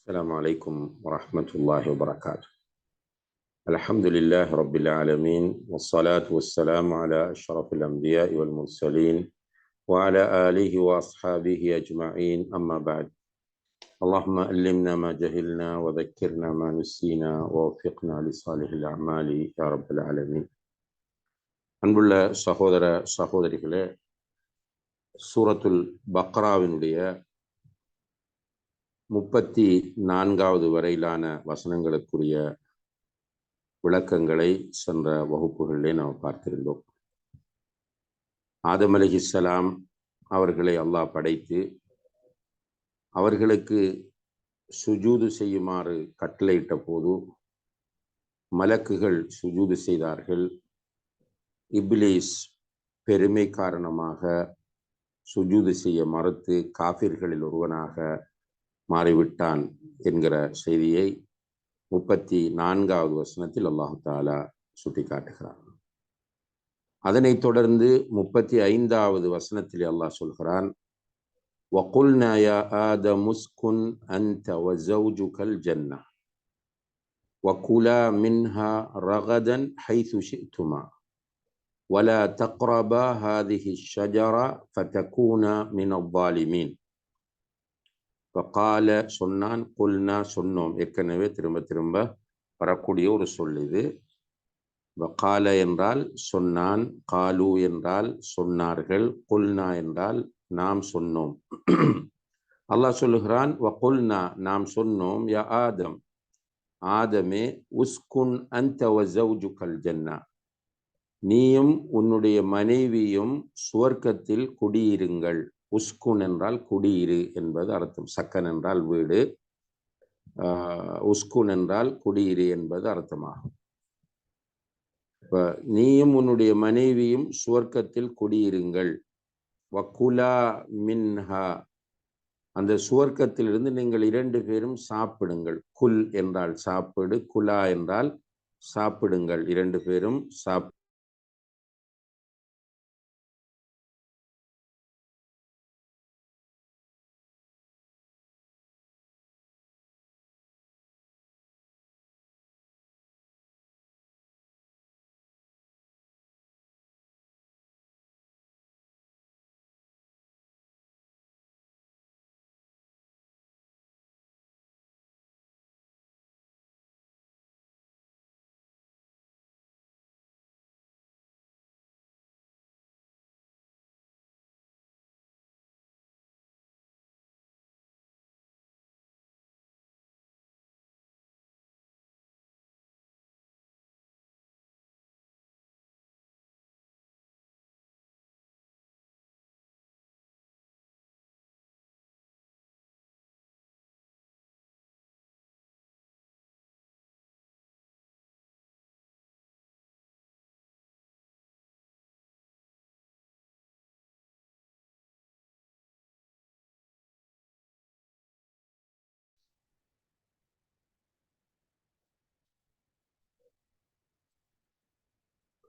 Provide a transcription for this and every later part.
السلام عليكم ورحمة الله وبركاته الحمد لله رب العالمين والصلاة والسلام على أشرف الأنبياء والمرسلين وعلى آله وأصحابه أجمعين أما بعد اللهم علمنا ما جهلنا وذكرنا ما نسينا ووفقنا لصالح الأعمال يا رب العالمين அன்புள்ள சகோதர சகோதரிகளே சூரத்துல் பக்ராவினுடைய முப்பத்தி நான்காவது வரையிலான வசனங்களுக்குரிய விளக்கங்களை சென்ற வகுப்புகளிலே நாம் பார்த்திருந்தோம். ஆதம் அலிஹிஸ்லாம் அவர்களை அல்லாஹ் படைத்து அவர்களுக்கு சுஜூது செய்யுமாறு கட்டளையிட்ட போது மலக்குகள் சுஜூது செய்தார்கள். இப்லீஸ் பெருமை காரணமாக சுஜூது செய்ய மறுத்து காபிர்களில் ஒருவனாக மாறிவிட்டான் என்கிற செய்தியை முப்பத்தி நான்காவது வசனத்தில் அல்லாஹு தாலா சுட்டி காட்டுகிறான் அதனைத் தொடர்ந்து முப்பத்தி ஐந்தாவது வசனத்தில் அல்லாஹ் சொல்கிறான் وقلنا يا آدم اسكن أنت وزوجك الجنة وكلا منها رغدا حيث شئتما ولا تقربا هذه الشجرة فتكونا من الظالمين கால சொன்னான். கொல்னா சொன்னோம். ஏற்கனவே திரும்ப திரும்ப வரக்கூடிய ஒரு சொல் இது. கால என்றால் சொன்னான். காலு என்றால் சொன்னார்கள். கொல்னா என்றால் நாம் சொன்னோம். அல்லாஹ் சொல்லுகிறான். வ கொல்னா நாம் சொன்னோம். யா ஆதம். ஆதமே உஸ்குன் அந்தவஜுக்கல் ஜன்னா. நீயும் உன்னுடைய மனைவியும் சுவர்க்கத்தில் குடியிருங்கள். உஸ்குன் என்றால் குடியிரு என்பது அர்த்தம். சக்கன் என்றால் வீடு. உஸ்குன் என்றால் குடியிரு என்பது அர்த்தமாகும். இப்போ நீயும் உன்னுடைய மனைவியும் சுவர்க்கத்தில் குடியிருங்கள். வக்குலா மின்ஹா. அந்த சுவர்க்கத்திலிருந்து நீங்கள் இரண்டு பேரும் சாப்பிடுங்கள். குல் என்றால் சாப்பிடு குலா என்றால் சாப்பிடுங்கள். இரண்டு பேரும் சாப்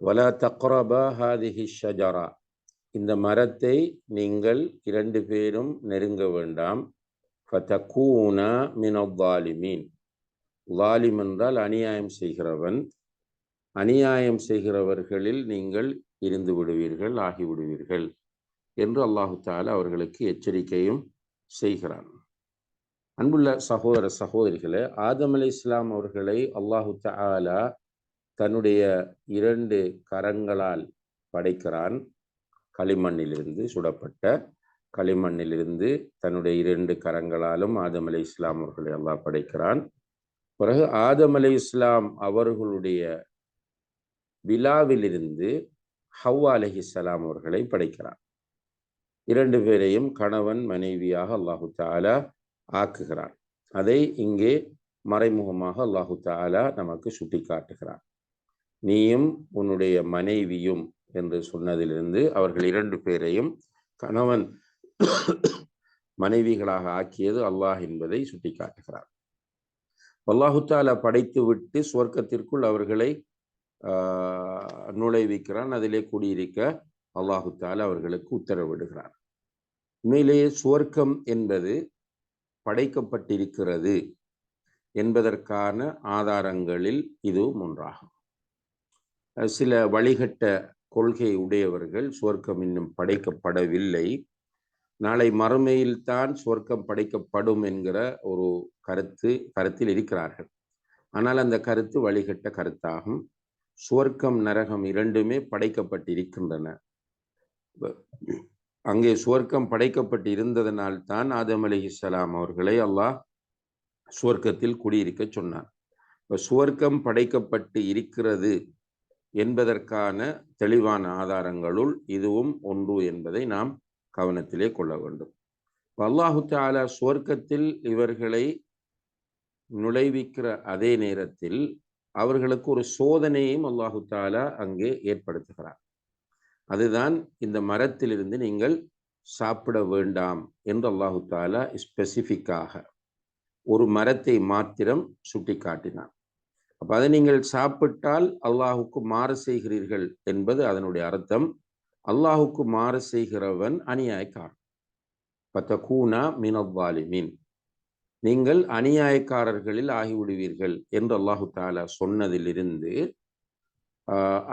வலா தக்ரபா ஹாதிஹி ஷஜரா. இந்த மரத்தை நீங்கள் இரண்டு பேரும் நெருங்க வேண்டாம். ஃபதகூனா மினவாலிமீன் வாலிம் என்றால் அநியாயம் செய்கிறவன். அநியாயம் செய்கிறவர்களில் நீங்கள் இருந்து விடுவீர்கள் ஆகிவிடுவீர்கள் என்று அல்லாஹு தாலா அவர்களுக்கு எச்சரிக்கையும் செய்கிறான். அன்புள்ள சகோதர சகோதரிகளே ஆதம் அலி இஸ்லாம் அவர்களை அல்லாஹு தாலா தன்னுடைய இரண்டு கரங்களால் படைக்கிறான். களிமண்ணிலிருந்து சுடப்பட்ட களிமண்ணிலிருந்து தன்னுடைய இரண்டு கரங்களாலும் ஆதம் அலி இஸ்லாம் அவர்களை அல்லாஹ் படைக்கிறான். பிறகு ஆதம் அலி இஸ்லாம் அவர்களுடைய விழாவிலிருந்து ஹவ்வா அலஹி இஸ்லாம் அவர்களை படைக்கிறான். இரண்டு பேரையும் கணவன் மனைவியாக அல்லாஹு தாலா ஆக்குகிறான். அதை இங்கே மறைமுகமாக அல்லாஹு தாலா நமக்கு சுட்டி காட்டுகிறான் நீயும் உன்னுடைய மனைவியும் என்று சொன்னதிலிருந்து அவர்கள் இரண்டு பேரையும் கணவன் மனைவிகளாக ஆக்கியது அல்லாஹ் என்பதை சுட்டிக்காட்டுகிறார். காட்டுகிறார் அல்லாஹுத்தாலா படைத்து விட்டு சுவர்க்கத்திற்குள் அவர்களை நுழைவிக்கிறான். அதிலே குடியிருக்க அல்லாஹுத்தால அவர்களுக்கு உத்தரவிடுகிறார் உண்மையிலேயே சுவர்க்கம் என்பது படைக்கப்பட்டிருக்கிறது என்பதற்கான ஆதாரங்களில் இதுவும் ஒன்றாகும். சில வழிகட்ட கொள்கை உடையவர்கள் சுவர்க்கம் இன்னும் படைக்கப்படவில்லை. நாளை மறுமையில் தான் சுவர்க்கம் படைக்கப்படும் என்கிற ஒரு கருத்து கருத்தில் இருக்கிறார்கள். ஆனால் அந்த கருத்து வழிகட்ட கருத்தாகும். சுவர்க்கம் நரகம் இரண்டுமே படைக்கப்பட்டிருக்கின்றன. அங்கே சுவர்க்கம் படைக்கப்பட்டு இருந்ததனால் தான் ஆதம் அலி இஸ்லாம் அவர்களை அல்லாஹ் சுவர்க்கத்தில் குடியிருக்க சொன்னார் இப்போ சுவர்க்கம் படைக்கப்பட்டு இருக்கிறது என்பதற்கான தெளிவான ஆதாரங்களுள் இதுவும் ஒன்று என்பதை நாம் கவனத்திலே கொள்ள வேண்டும். அல்லாஹு தாலா சுவர்க்கத்தில் இவர்களை நுழைவிக்கிற அதே நேரத்தில் அவர்களுக்கு ஒரு சோதனையும் அல்லாஹு தாலா அங்கே ஏற்படுத்துகிறார். அதுதான் இந்த மரத்திலிருந்து நீங்கள் சாப்பிட வேண்டாம் என்று அல்லாஹு தாலா ஸ்பெசிஃபிக்காக ஒரு மரத்தை மாத்திரம் சுட்டி காட்டினார் அதை நீங்கள் சாப்பிட்டால் அல்லாஹுக்கு மாறு செய்கிறீர்கள் என்பது அதனுடைய அர்த்தம். அல்லாஹுக்கு மாறு செய்கிறவன் அநியாயக்காரன். பத்தகூனா மீன் நீங்கள் அநியாயக்காரர்களில் ஆகிவிடுவீர்கள் என்று அல்லாஹு தாலா சொன்னதிலிருந்து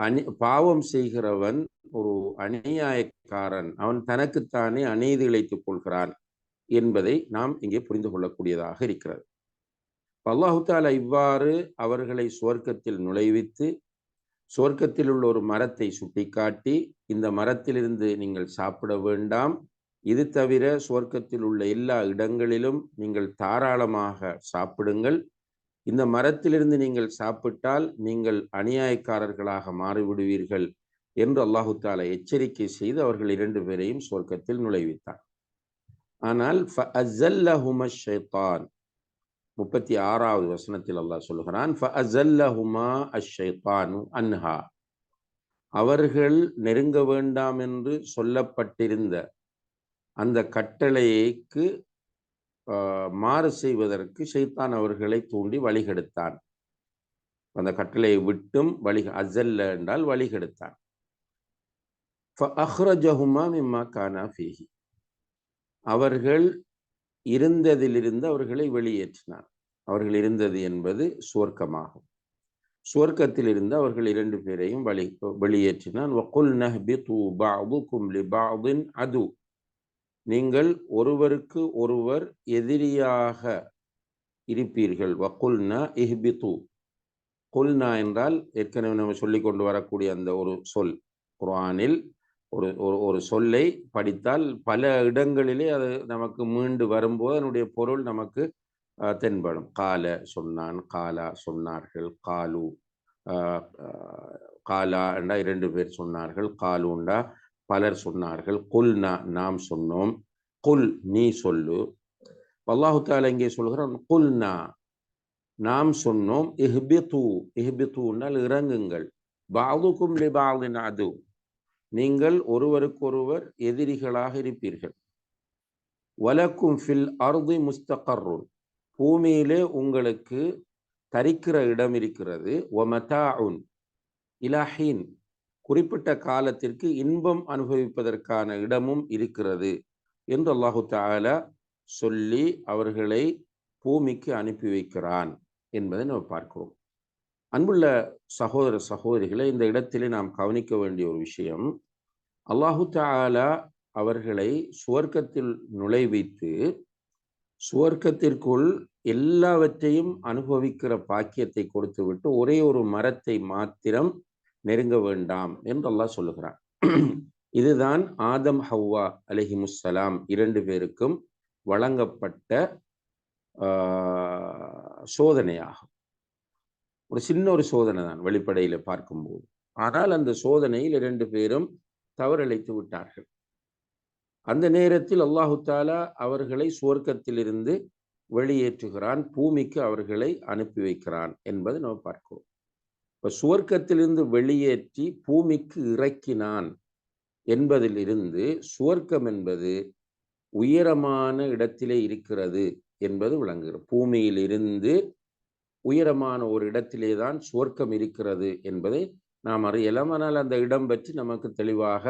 அணி பாவம் செய்கிறவன் ஒரு அநியாயக்காரன். அவன் தனக்குத்தானே அநீதி இழைத்துக் கொள்கிறான் என்பதை நாம் இங்கே புரிந்து கொள்ளக்கூடியதாக இருக்கிறது. அல்லாஹு தாலா இவ்வாறு அவர்களை சுவர்க்கத்தில் நுழைவித்து சுவர்க்கத்தில் உள்ள ஒரு மரத்தை சுட்டிக்காட்டி இந்த மரத்திலிருந்து நீங்கள் சாப்பிட வேண்டாம். இது தவிர சுவர்க்கத்தில் உள்ள எல்லா இடங்களிலும் நீங்கள் தாராளமாக சாப்பிடுங்கள். இந்த மரத்திலிருந்து நீங்கள் சாப்பிட்டால் நீங்கள் அநியாயக்காரர்களாக மாறிவிடுவீர்கள் என்று அல்லாஹு தாலா எச்சரிக்கை செய்து அவர்கள் இரண்டு பேரையும் சுவர்க்கத்தில் நுழைவித்தார். ஆனால் முப்பத்தி ஆறாவது வசனத்தில் அல்லாஹ் சொல்லுகிறான் அன்ஹா. அவர்கள் நெருங்க வேண்டாம் என்று சொல்லப்பட்டிருந்த அந்த கட்டளைக்கு மாறு செய்வதற்கு ஷைத்தான் அவர்களை தூண்டி வழிகெடுத்தான். அந்த கட்டளையை விட்டும் வழி அசல்ல என்றால் வழிகெடுத்தான். அவர்கள் இருந்ததிலிருந்து அவர்களை வெளியேற்றினார் அவர்கள் இருந்தது என்பது சுவர்க்கமாகும். சுவர்க்கத்தில் இருந்து அவர்கள் இரண்டு பேரையும் வழி வெளியேற்றினான். அது. நீங்கள் ஒருவருக்கு ஒருவர் எதிரியாக இருப்பீர்கள். வக்குல்னா இஹ்பித்து குல்னா என்றால் ஏற்கனவே நம்ம சொல்லி கொண்டு வரக்கூடிய அந்த ஒரு சொல். குரானில் ஒரு ஒரு சொல்லை படித்தால் பல இடங்களிலே அது நமக்கு மீண்டு வரும்போது அதனுடைய பொருள் நமக்கு தென்படும். கால சொன்னான் காலா சொன்னார்கள் காலு காலா என்றா இரண்டு பேர் சொன்னார்கள் காலுண்டா பலர் சொன்னார்கள். குல்னா நாம் சொன்னோம். குல் நீ சொல்லு. அல்லாஹு தாலா இங்கே சொல்கிறான் குல்னா நாம் சொன்னோம் இஹ்பித்து இஹ்பித்துனால் இறங்குங்கள். பாதுக்கும் அது. நீங்கள் ஒருவருக்கொருவர் எதிரிகளாக இருப்பீர்கள். வலக்கும் ஃபில் அருதி முஸ்தகர்ருன். பூமியிலே உங்களுக்கு தரிக்கிற இடம் இருக்கிறது. ஒமதாஉன் இலாஹீன் குறிப்பிட்ட காலத்திற்கு இன்பம் அனுபவிப்பதற்கான இடமும் இருக்கிறது என்று அல்லாஹு தாலா சொல்லி அவர்களை பூமிக்கு அனுப்பி வைக்கிறான் என்பதை நம்ம பார்க்கிறோம். அன்புள்ள சகோதர சகோதரிகளை இந்த இடத்திலே நாம் கவனிக்க வேண்டிய ஒரு விஷயம் அல்லாஹு தாலா அவர்களை சுவர்க்கத்தில் நுழைவித்து சுவர்க்கத்திற்குள் எல்லாவற்றையும் அனுபவிக்கிற பாக்கியத்தை கொடுத்து விட்டு ஒரே ஒரு மரத்தை மாத்திரம் நெருங்க வேண்டாம் என்று அல்லாஹ் சொல்லுகிறான். இதுதான் ஆதம் ஹவ்வா அலஹிமுசலாம் இரண்டு பேருக்கும் வழங்கப்பட்ட சோதனையாகும். ஒரு சின்ன ஒரு சோதனை தான் வெளிப்படையில் பார்க்கும்போது. ஆனால் அந்த சோதனையில் இரண்டு பேரும் தவறளித்து விட்டார்கள். அந்த நேரத்தில் அல்லாஹு தாலா அவர்களை சுவர்க்கத்திலிருந்து வெளியேற்றுகிறான் பூமிக்கு அவர்களை அனுப்பி வைக்கிறான் என்பதை நம்ம பார்க்கிறோம். இப்போ சுவர்க்கத்திலிருந்து வெளியேற்றி பூமிக்கு இறக்கினான் என்பதிலிருந்து சுவர்க்கம் என்பது உயரமான இடத்திலே இருக்கிறது என்பது விளங்குகிறது. பூமியிலிருந்து உயரமான ஒரு இடத்திலே தான் சுவர்க்கம் இருக்கிறது என்பதை நாம் அறியலாம். ஆனால் அந்த இடம் பற்றி நமக்கு தெளிவாக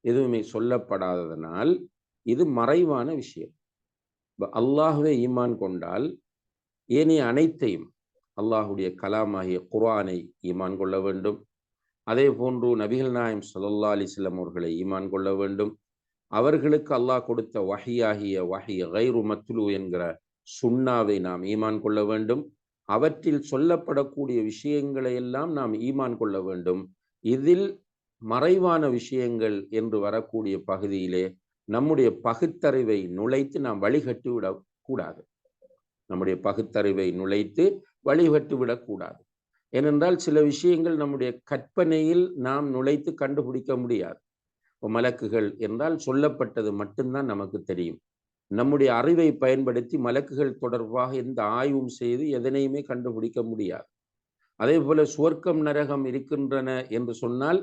எதுவுமே சொல்லப்படாததனால் இது மறைவான விஷயம். அல்லாஹுவே ஈமான் கொண்டால் ஏனைய அனைத்தையும் அல்லாஹுடைய கலாமாகிய குரானை ஈமான் கொள்ள வேண்டும். அதே போன்று நபிகள் நாயம் சல்லா அலைஹி அவர்களை ஈமான் கொள்ள வேண்டும். அவர்களுக்கு அல்லாஹ் கொடுத்த வஹியாகிய வஹிய கைரு மத்லு என்கிற சுண்ணாவை நாம் ஈமான் கொள்ள வேண்டும். அவற்றில் சொல்லப்படக்கூடிய விஷயங்களை எல்லாம் நாம் ஈமான் கொள்ள வேண்டும். இதில் மறைவான விஷயங்கள் என்று வரக்கூடிய பகுதியிலே நம்முடைய பகுத்தறிவை நுழைத்து நாம் வழிகட்டி விடக்கூடாது நம்முடைய பகுத்தறிவை நுழைத்து வழிகட்டு விடக்கூடாது ஏனென்றால் சில விஷயங்கள் நம்முடைய கற்பனையில் நாம் நுழைத்து கண்டுபிடிக்க முடியாது. மலக்குகள் என்றால் சொல்லப்பட்டது மட்டும்தான் நமக்கு தெரியும். நம்முடைய அறிவை பயன்படுத்தி மலக்குகள் தொடர்பாக எந்த ஆய்வும் செய்து எதனையுமே கண்டுபிடிக்க முடியாது. அதே போல சுவர்க்கம் நரகம் இருக்கின்றன என்று சொன்னால்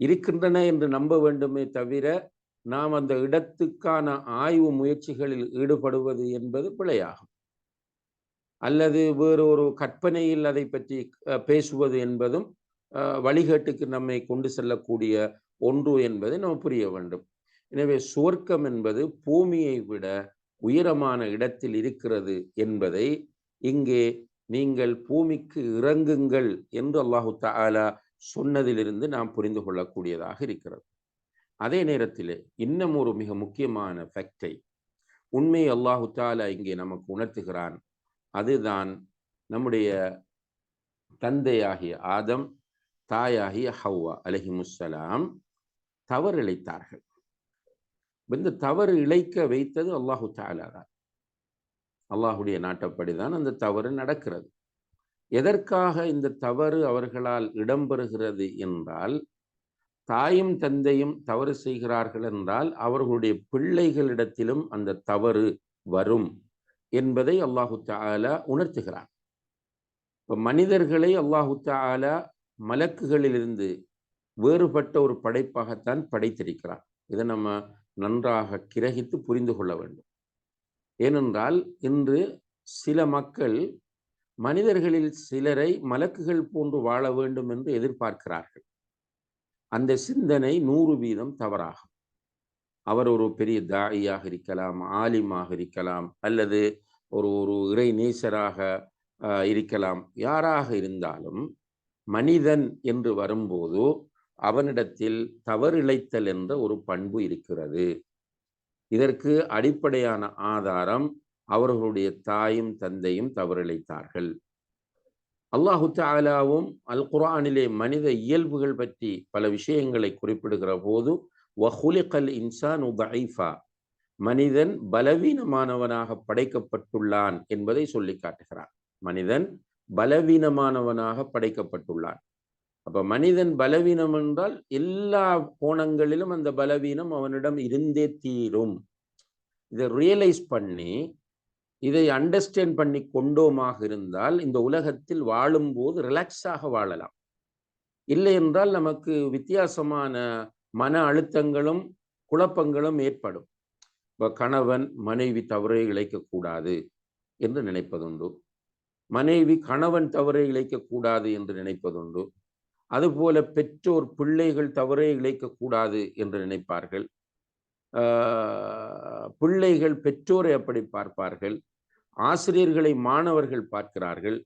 இருக்கின்றன என்று நம்ப வேண்டுமே தவிர நாம் அந்த இடத்துக்கான ஆய்வு முயற்சிகளில் ஈடுபடுவது என்பது பிழையாகும். அல்லது வேறு ஒரு கற்பனையில் அதை பற்றி பேசுவது என்பதும் அஹ், வழிகேட்டுக்கு நம்மை கொண்டு செல்லக்கூடிய ஒன்று என்பதை நாம் புரிய வேண்டும். எனவே சுவர்க்கம் என்பது பூமியை விட உயரமான இடத்தில் இருக்கிறது என்பதை இங்கே நீங்கள் பூமிக்கு இறங்குங்கள் என்று அல்லாஹு தாலா சொன்னதிலிருந்து நாம் புரிந்து கொள்ளக்கூடியதாக இருக்கிறது. அதே நேரத்தில் இன்னும் ஒரு மிக முக்கியமான ஃபேக்டை உண்மை அல்லாஹு தாலா இங்கே நமக்கு உணர்த்துகிறான். அதுதான் நம்முடைய தந்தையாகிய ஆதம் தாயாகிய ஹவ்வா அலஹிமுஸ்ஸலாம் தவறு இழைத்தார்கள். இந்த தவறு இழைக்க வைத்தது அல்லாஹு தாலா தான். அல்லாஹுடைய நாட்டப்படிதான் அந்த தவறு நடக்கிறது. எதற்காக இந்த தவறு அவர்களால் இடம்பெறுகிறது என்றால் தாயும் தந்தையும் தவறு செய்கிறார்கள் என்றால் அவர்களுடைய பிள்ளைகளிடத்திலும் அந்த தவறு வரும் என்பதை அல்லாஹு தாலா உணர்த்துகிறார் இப்போ மனிதர்களை அல்லாஹு தாலா மலக்குகளிலிருந்து வேறுபட்ட ஒரு படைப்பாகத்தான் படைத்திருக்கிறார் இதை நம்ம நன்றாக கிரகித்து புரிந்து கொள்ள வேண்டும். ஏனென்றால் இன்று சில மக்கள் மனிதர்களில் சிலரை மலக்குகள் போன்று வாழ வேண்டும் என்று எதிர்பார்க்கிறார்கள். அந்த சிந்தனை நூறு வீதம் தவறாகும். அவர் ஒரு பெரிய தாயியாக இருக்கலாம் ஆலிமாக இருக்கலாம் அல்லது ஒரு ஒரு இறை நேசராக இருக்கலாம். யாராக இருந்தாலும் மனிதன் என்று வரும்போது அவனிடத்தில் தவறிழைத்தல் என்ற ஒரு பண்பு இருக்கிறது. இதற்கு அடிப்படையான ஆதாரம் அவர்களுடைய தாயும் தந்தையும் தவறிழைத்தார்கள். அல்லாஹு தாலாவும் அல் குர்ஆனிலே மனித இயல்புகள் பற்றி பல விஷயங்களை குறிப்பிடுகிற போது வஹுலிகல் இன்சான் உபைஃபா மனிதன் பலவீனமானவனாக படைக்கப்பட்டுள்ளான் என்பதை சொல்லி காட்டுகிறான். மனிதன் பலவீனமானவனாக படைக்கப்பட்டுள்ளான். அப்ப மனிதன் பலவீனம் என்றால் எல்லா கோணங்களிலும் அந்த பலவீனம் அவனிடம் இருந்தே தீரும். இதை ரியலைஸ் பண்ணி இதை அண்டர்ஸ்டாண்ட் பண்ணி கொண்டோமாக இருந்தால் இந்த உலகத்தில் வாழும்போது ரிலாக்ஸாக வாழலாம். இல்லை என்றால் நமக்கு வித்தியாசமான மன அழுத்தங்களும் குழப்பங்களும் ஏற்படும். இப்போ கணவன் மனைவி தவறை இழைக்கக்கூடாது என்று நினைப்பதுண்டு. மனைவி கணவன் தவறை இழைக்கக்கூடாது என்று நினைப்பதுண்டு. அதுபோல பெற்றோர் பிள்ளைகள் தவறை இழைக்கக்கூடாது என்று நினைப்பார்கள். பிள்ளைகள் பெற்றோரை அப்படி பார்ப்பார்கள். ஆசிரியர்களை மாணவர்கள் பார்க்கிறார்கள்.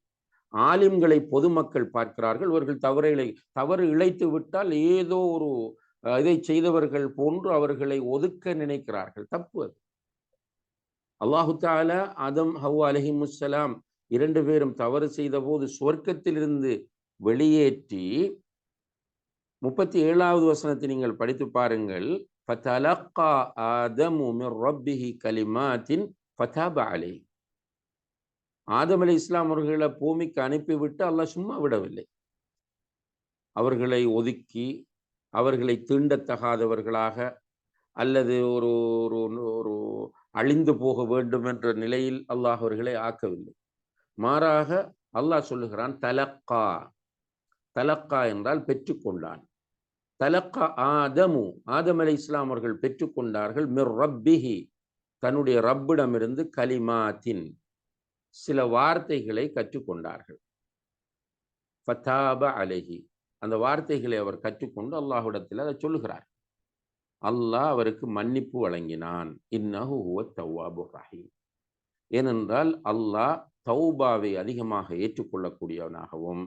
ஆலிம்களை பொதுமக்கள் பார்க்கிறார்கள். இவர்கள் தவறுகளை தவறு இழைத்து விட்டால் ஏதோ ஒரு இதை செய்தவர்கள் போன்று அவர்களை ஒதுக்க நினைக்கிறார்கள். தப்பு அது. அல்லாஹு தால அதம் ஹவு அலஹிமுசலாம் இரண்டு பேரும் தவறு செய்த போது சுவர்க்கத்திலிருந்து வெளியேற்றி முப்பத்தி ஏழாவது வசனத்தை நீங்கள் படித்து பாருங்கள். ஃபதலக்கா ஆதமு மிர் ரப்பிஹி கலிமாத்தின் ஃபதாப அலை ஆதம் அலி இஸ்லாம் அவர்களை பூமிக்கு அனுப்பிவிட்டு அல்லாஹ் சும்மா விடவில்லை. அவர்களை ஒதுக்கி அவர்களை தீண்டத்தகாதவர்களாக அல்லது ஒரு ஒரு ஒரு அழிந்து போக வேண்டும் என்ற நிலையில் அல்லாஹ் அவர்களை ஆக்கவில்லை. மாறாக அல்லாஹ் சொல்லுகிறான் தலக்கா. தலக்கா என்றால் பெற்றுக்கொண்டான். தலக்க ஆதமு ஆதம் அலை இஸ்லாம் அவர்கள் பெற்றுக்கொண்டார்கள் மிர் ரப்பிஹி தன்னுடைய ரப்பிடமிருந்து கலிமாத்தின் சில வார்த்தைகளை கற்றுக்கொண்டார்கள் ஃபதாப அலஹி அந்த வார்த்தைகளை அவர் கற்றுக்கொண்டு அல்லாஹுடத்தில் அதை சொல்லுகிறார். அல்லாஹ் அவருக்கு மன்னிப்பு வழங்கினான். இன்னஹு ஹுவ தௌவாபு ரஹீம். ஏனென்றால் அல்லாஹ் தௌபாவை அதிகமாக ஏற்றுக்கொள்ளக்கூடியவனாகவும்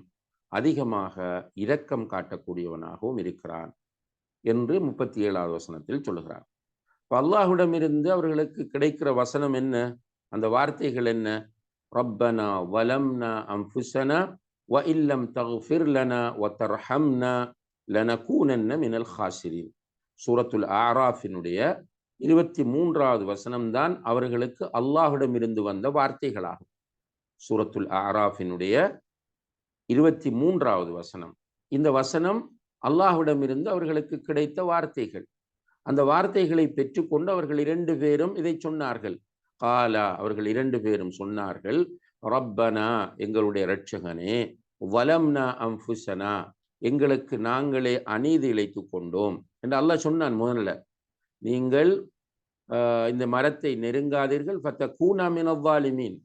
அதிகமாக இரக்கம் காட்டக்கூடியவனாகவும் இருக்கிறான் என்று முப்பத்தி ஏழாவது வசனத்தில் சொல்லுகிறார். இப்போ அல்லாஹுடமிருந்து அவர்களுக்கு கிடைக்கிற வசனம் என்ன? அந்த வார்த்தைகள் என்ன? ரப்பனா வலம்னா அம்புசனா வ இல்லம் தகுஃபிர்லனா லனா தர்ஹம்னா லனகூனன்ன மினல் ஹாசிரின். சூரத்துல் ஆராஃபினுடைய இருபத்தி மூன்றாவது வசனம்தான் அவர்களுக்கு அல்லாஹுடமிருந்து வந்த வார்த்தைகளாகும். சூரத்துல் ஆராஃபினுடைய இருபத்தி மூன்றாவது வசனம். இந்த வசனம் அல்லாஹுடமிருந்து அவர்களுக்கு கிடைத்த வார்த்தைகள். அந்த வார்த்தைகளை பெற்றுக்கொண்டு அவர்கள் இரண்டு பேரும் இதை சொன்னார்கள். காலா அவர்கள் இரண்டு பேரும் சொன்னார்கள் ரப்பனா எங்களுடைய இரட்சகனே வலம்னா அம்புசனா எங்களுக்கு நாங்களே அநீதி இழைத்து கொண்டோம். என்று அல்லாஹ் சொன்னான் முதல்ல. நீங்கள் இந்த மரத்தை நெருங்காதீர்கள் பத்த கூனா மினவாலிமீன்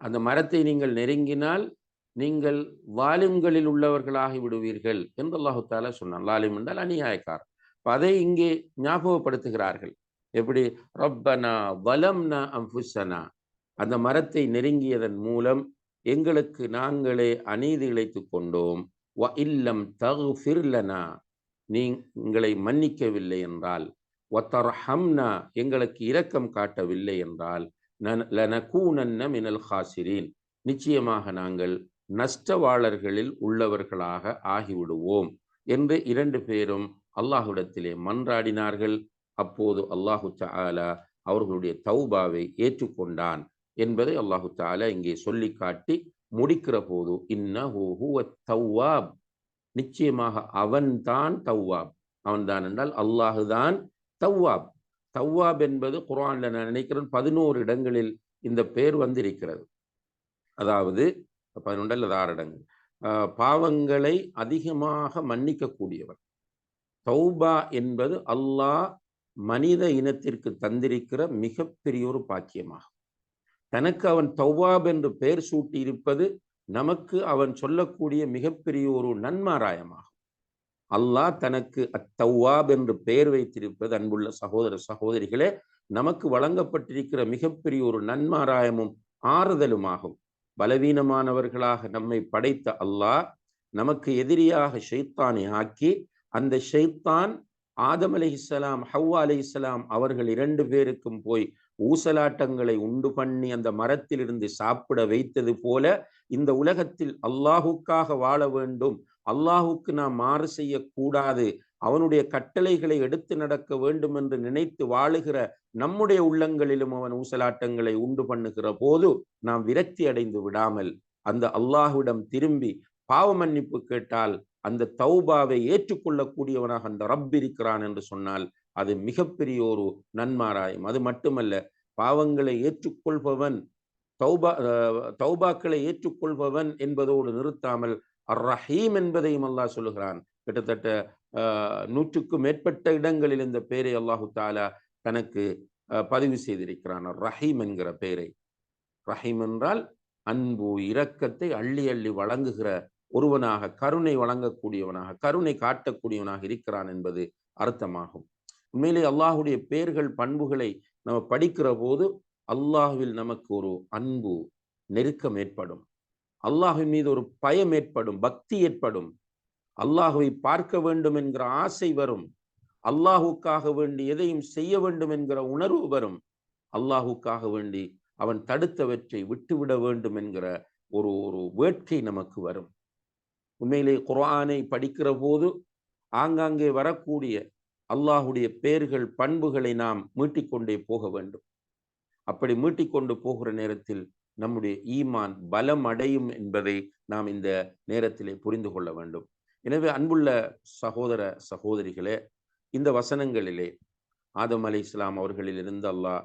அந்த மரத்தை நீங்கள் நெருங்கினால் நீங்கள் வாலிம்களில் உள்ளவர்களாகி விடுவீர்கள் என்று அல்லாஹு தாலா சொன்னான். லாலிம் என்றால் அநியாயக்கார் அதை இங்கே ஞாபகப்படுத்துகிறார்கள். எப்படி? ரப்பனா வலம்னா அம்புசனா. அந்த மரத்தை நெருங்கியதன் மூலம் எங்களுக்கு நாங்களே அநீதி இழைத்து கொண்டோம். வ இல்லம் தகு ஃபிர்லனா நீங்களை மன்னிக்கவில்லை என்றால் ஒத்தர்ஹம்னா எங்களுக்கு இரக்கம் காட்டவில்லை என்றால் லனகூனன்ன மினல் ஹாசிரீன். நிச்சயமாக நாங்கள் நஷ்டவாளர்களில் உள்ளவர்களாக ஆகிவிடுவோம் என்று இரண்டு பேரும் அல்லாஹுடத்திலே மன்றாடினார்கள். அப்போது அல்லாஹு தாலா அவர்களுடைய தௌபாவை ஏற்றுக்கொண்டான் என்பதை அல்லாஹு தாலா இங்கே சொல்லி காட்டி முடிக்கிற போது இன்னஹூ தௌவாப். நிச்சயமாக அவன்தான் தௌவாப். அவன்தான் என்றால் அல்லாஹுதான் தவ்வாப் தவ்வாப் என்பது குரான்ல நான் நினைக்கிறேன் பதினோரு இடங்களில் இந்த பேர் வந்திருக்கிறது. அதாவது பதினொன்று அல்லது ஆறு இடங்கள் பாவங்களை அதிகமாக மன்னிக்கக்கூடியவர். தௌபா என்பது அல்லாஹ் மனித இனத்திற்கு தந்திருக்கிற மிகப்பெரிய ஒரு பாக்கியமாகும். தனக்கு அவன் தௌவாப் என்று பெயர் சூட்டி இருப்பது நமக்கு அவன் சொல்லக்கூடிய மிகப்பெரிய ஒரு நன்மாராயமாகும். அல்லாஹ் தனக்கு அத்தௌவாப் என்று பெயர் வைத்திருப்பது அன்புள்ள சகோதர சகோதரிகளே நமக்கு வழங்கப்பட்டிருக்கிற மிகப்பெரிய ஒரு நன்மாராயமும் ஆறுதலுமாகும். பலவீனமானவர்களாக நம்மை படைத்த அல்லாஹ் நமக்கு எதிரியாக ஷைத்தானை ஆக்கி அந்த ஷைத்தான் ஆதம் அலி இஸ்லாம் ஹவ்வா அலி இஸ்லாம் அவர்கள் இரண்டு பேருக்கும் போய் ஊசலாட்டங்களை உண்டு பண்ணி அந்த மரத்திலிருந்து சாப்பிட வைத்தது போல இந்த உலகத்தில் அல்லாஹுக்காக வாழ வேண்டும். அல்லாஹுக்கு நாம் மாறு செய்யக்கூடாது. அவனுடைய கட்டளைகளை எடுத்து நடக்க வேண்டும் என்று நினைத்து வாழுகிற நம்முடைய உள்ளங்களிலும் அவன் ஊசலாட்டங்களை உண்டு பண்ணுகிற போது நாம் விரக்தி அடைந்து விடாமல் அந்த அல்லாஹுவிடம் திரும்பி பாவ மன்னிப்பு கேட்டால் அந்த தௌபாவை ஏற்றுக்கொள்ளக்கூடியவனாக அந்த ரப் இருக்கிறான் என்று சொன்னால் அது மிகப்பெரிய ஒரு நன்மாராயம். அது மட்டுமல்ல பாவங்களை ஏற்றுக்கொள்பவன் தௌபா தௌபாக்களை ஏற்றுக்கொள்பவன் என்பதோடு நிறுத்தாமல் அர் ரஹீம் என்பதையும் அல்லாஹ் சொல்லுகிறான். கிட்டத்தட்ட நூற்றுக்கும் மேற்பட்ட இடங்களில் இந்த பெயரை அல்லாஹு தாலா தனக்கு பதிவு செய்திருக்கிறான். ரஹீம் என்கிற பெயரை ரஹீம் என்றால் அன்பு இரக்கத்தை அள்ளி அள்ளி வழங்குகிற ஒருவனாக கருணை வழங்கக்கூடியவனாக கருணை காட்டக்கூடியவனாக இருக்கிறான் என்பது அர்த்தமாகும். உண்மையிலே அல்லாஹுடைய பெயர்கள் பண்புகளை நம்ம படிக்கிற போது அல்லாஹுவில் நமக்கு ஒரு அன்பு நெருக்கம் ஏற்படும். அல்லாஹின் மீது ஒரு பயம் ஏற்படும் பக்தி ஏற்படும். அல்லாஹுவை பார்க்க வேண்டும் என்கிற ஆசை வரும். அல்லாஹுக்காக வேண்டி எதையும் செய்ய வேண்டும் என்கிற உணர்வு வரும். அல்லாஹுக்காக வேண்டி அவன் தடுத்தவற்றை விட்டுவிட வேண்டும் என்கிற ஒரு ஒரு வேட்கை நமக்கு வரும். உண்மையிலே குர்ஆனை படிக்கிற போது ஆங்காங்கே வரக்கூடிய அல்லாஹுடைய பெயர்கள் பண்புகளை நாம் மீட்டிக்கொண்டே போக வேண்டும். அப்படி மீட்டிக்கொண்டு போகிற நேரத்தில் நம்முடைய ஈமான் பலம் அடையும் என்பதை நாம் இந்த நேரத்திலே புரிந்து கொள்ள வேண்டும். எனவே அன்புள்ள சகோதர சகோதரிகளே இந்த வசனங்களிலே ஆதம் அலி இஸ்லாம் அவர்களிலிருந்து அல்லாஹ்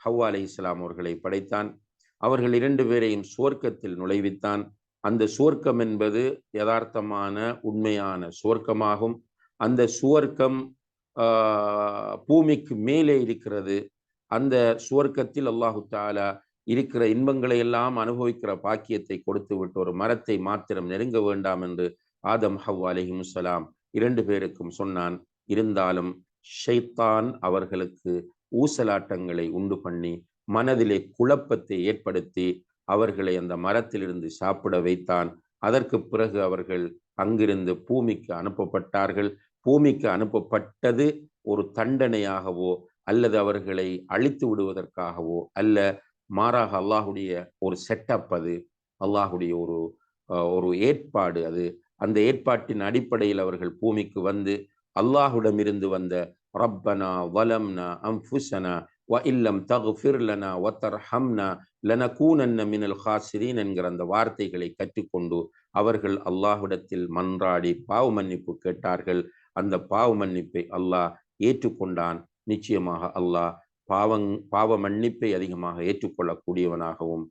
ஹவ்வா அலி இஸ்லாம் அவர்களை படைத்தான். அவர்கள் இரண்டு பேரையும் சுவர்க்கத்தில் நுழைவித்தான். அந்த சுவர்க்கம் என்பது யதார்த்தமான உண்மையான சுவர்க்கமாகும். அந்த சுவர்க்கம் பூமிக்கு மேலே இருக்கிறது. அந்த சுவர்க்கத்தில் அல்லாஹு தாலா இருக்கிற இன்பங்களை எல்லாம் அனுபவிக்கிற பாக்கியத்தை கொடுத்து விட்டு ஒரு மரத்தை மாத்திரம் நெருங்க வேண்டாம் என்று ஆதம் ஹவ் அலிஹிமுசலாம் இரண்டு பேருக்கும் சொன்னான் இருந்தாலும் ஷைத்தான் அவர்களுக்கு ஊசலாட்டங்களை உண்டு பண்ணி மனதிலே குழப்பத்தை ஏற்படுத்தி அவர்களை அந்த மரத்திலிருந்து சாப்பிட வைத்தான். அதற்கு பிறகு அவர்கள் அங்கிருந்து பூமிக்கு அனுப்பப்பட்டார்கள். பூமிக்கு அனுப்பப்பட்டது ஒரு தண்டனையாகவோ அல்லது அவர்களை அழித்து விடுவதற்காகவோ அல்ல. மாறாக அல்லாஹுடைய ஒரு செட்டப் அது. அல்லாஹுடைய ஒரு ஒரு ஏற்பாடு அது. அந்த ஏற்பாட்டின் அடிப்படையில் அவர்கள் பூமிக்கு வந்து அல்லாஹுடமிருந்து வந்த ரப்பனா வலம்னா அம்ஃபுசனா வ இல்லம் தகுஃபிர் லனா வத்தர்ஹம்னா லனகூனன்ன மினல் ஹாசிரீன் என்கிற அந்த வார்த்தைகளை கற்றுக்கொண்டு அவர்கள் அல்லாஹுடத்தில் மன்றாடி பாவ மன்னிப்பு கேட்டார்கள். அந்த பாவ மன்னிப்பை அல்லாஹ் ஏற்றுக்கொண்டான். நிச்சயமாக அல்லாஹ் பாவங் பாவ மன்னிப்பை அதிகமாக ஏற்றுக்கொள்ளக்கூடியவனாகவும்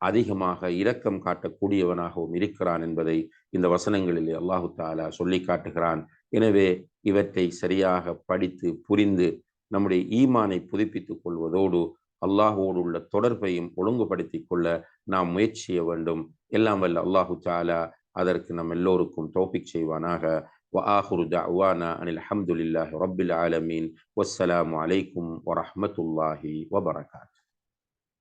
அதிகமாக இரக்கம் காட்டக்கூடியவனாகவும் இருக்கிறான் என்பதை இந்த வசனங்களிலே அல்லாஹு தாலா சொல்லி காட்டுகிறான் எனவே இவற்றை சரியாக படித்து புரிந்து நம்முடைய ஈமானை புதுப்பித்துக் கொள்வதோடு அல்லாஹோடு உள்ள தொடர்பையும் ஒழுங்குபடுத்தி கொள்ள நாம் முயற்சி செய்ய வேண்டும் எல்லாம் வல்ல அல்லாஹு தாலா அதற்கு நம் எல்லோருக்கும் தோப்பிக் செய்வானாக وآخر دعوانا أن الحمد لله رب العالمين والسلام عليكم ورحمة الله وبركاته